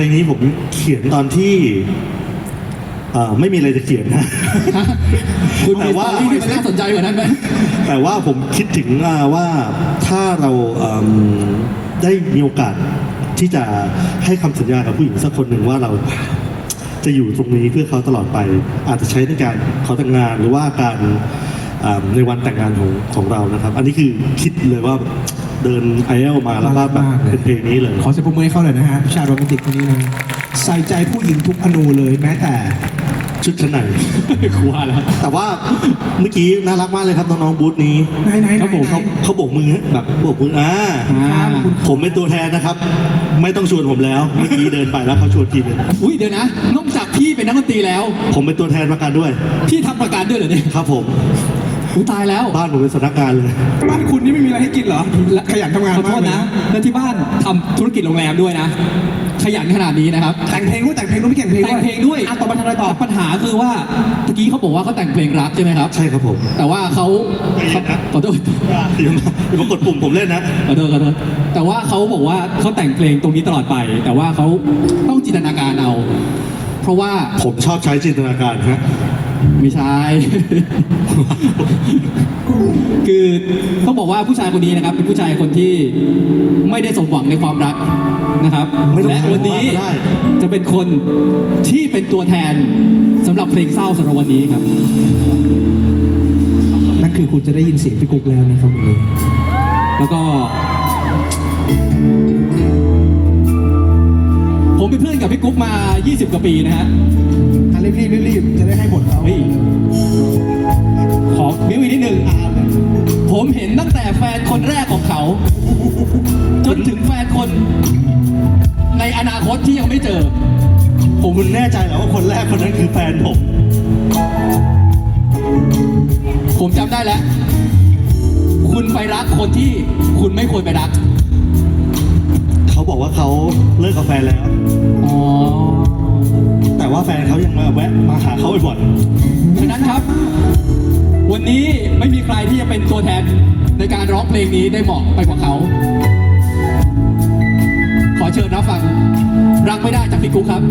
ลงนี้ผมเขียนตอนที่เอ่อไม่มีอะไรจะเขียนนะ คุณแต่ว่าที่มันน่าสนใจกว่านั้นไหม แต่ว่าผมคิดถึงอ่าว่าถ้าเราเอิ่มได้มีโอกาสที่จะให้คำสัญญากับผู้หญิงสักคนหนึ่งว่าเราจะอยู่ตรงนี้เพื่อเขาตลอดไป อาจจะใช้ในการขอแต่งงานหรือว่าการอ่าในวันแต่งงานของของเรานะครับ อันนี้คือคิดเลยว่า เดินไอเอลมาแล้วก็แบบเป็นเพลงนี้เลยขอเสียงปรบมือให้เขาหน่อยนะฮะผู้ชายโรแมนติกคนนี้นะใส่ใจผู้หญิงทุกอนูเลยแม้แต่ชุดชั้นในกูว่าแล้ว แต่ว่าเมื่อกี้น่ารักมากเลยครับน้องๆบูธนี้ไหนไหนไหนครับผมเขาเขาโบกมือแบบโบกมืออ่าอ่าผมเป็นตัวแทนนะครับ ไม่ต้องชวนผมแล้ว เมื่อกี้เดินไปแล้วเขาชวนทีนึงอุ้ยเดี๋ยวนะนอกจากพี่เป็นนักดนตรีแล้ว ผมเป็นตัวแทนประกันด้วย พี่ทำประกันด้วยเหรอเนี่ยครับผม อุ้ยตายแล้ว บ้านผมเป็นสำนักงานเลย บ้านคุณนี่ไม่มีอะไรให้กินเหรอ ขยันทำงานขอโทมากษเลยนะ แล้วที่บ้านทำธุรกิจโรงแรมด้วยนะ ขยันขนาดนี้นะครับ แต่งเพลงด้วยแต่งเพลงด้วยไม่เก่งเพลงแต่งเพลงด้วยอะต่อมาทำอะไรต่อ ปัญหาคือว่าเมื่อกี้เขาบอกว่าเขาแต่งเพลงรักใช่ไหมครับ ใช่ครับผมแต่ว่าเขาใจเย็นนะขอโทษอย่ามาอย่ามากดปุ่มผมเล่นนะ ขอโทษขอโทษแต่ว่าเขาบอกว่าเขาแต่งเพลงตรงนี้ตลอดไป แต่ว่าเขาต้องจินตนาการเอา เพราะว่าผมชอบใช้จินตนาการฮะ ไม่ใช่ คือต้องบอกว่าผู้ชายคนนี้นะครับ เป็นผู้ชายคนที่ไม่ได้สมหวังในความรักนะครับไม่ต้องและวันนี้ได้ จะเป็นคนที่เป็นตัวแทนสำหรับเพลงเศร้าสำหรับวันนี้ครับ นั่นคือคุณจะได้ยินเสียงพี่กุ๊กแล้วนะครับวันนี้แล้วก็ ผมเป็นเพื่อนกับพี่กุ๊กมา 20 กว่าปีนะฮะอะรีบรีบรีบรีบจะได้ให้บทเขาเฮ้ยขอบิ้วอีกนิดหนึ่งผมเห็นตั้งแต่แฟนคนแรกของเขา จนถึงแฟนคน ในอนาคตที่ยังไม่เจอ ผมคุณแน่ใจเหรอว่าคนแรกคนนั้นคือแฟนผม ผมจำได้แล้ว คุณไปรักคนที่คุณไม่ควรไปรักเขาบอก ว่าเขาเลิกกับแฟนแล้ว อ๋อแต่ว่าแฟนเขายังมาแวะมาหาเขาบ่อยฉะนั้นครับ วันนี้ไม่มีใครที่จะเป็นตัวแทนในการร้องเพลงนี้ได้เหมาะไปกว่าเขา ขอเชิญรับฟัง รักไม่ได้จากพี่กุ๊กครับ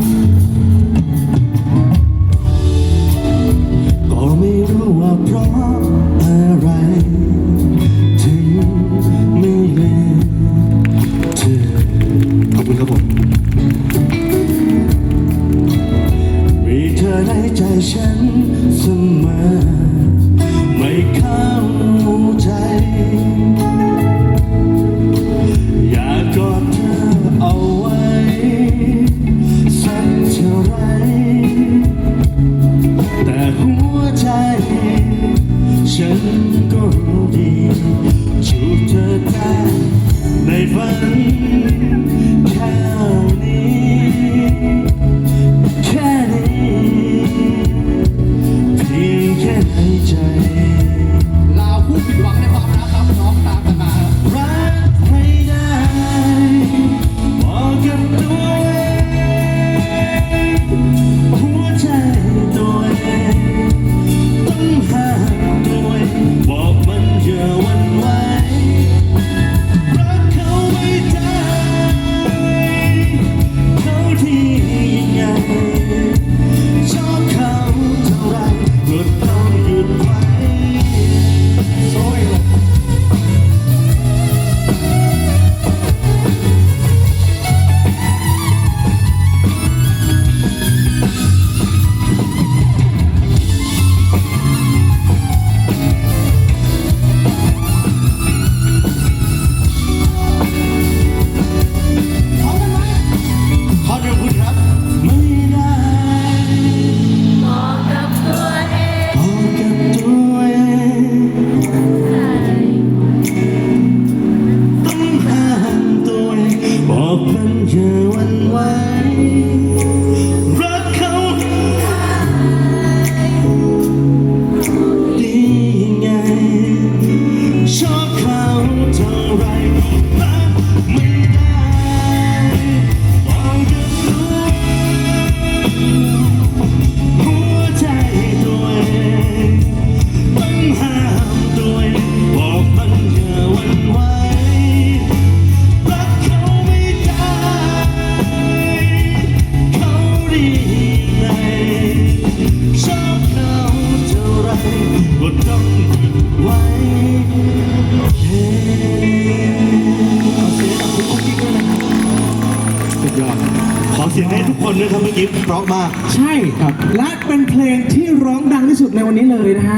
เสียงให้ทุกคนด้วยครับเมื่อกี้เพราะมาก ใช่ครับ และเป็นเพลงที่ร้องดังที่สุดในวันนี้เลยนะฮะ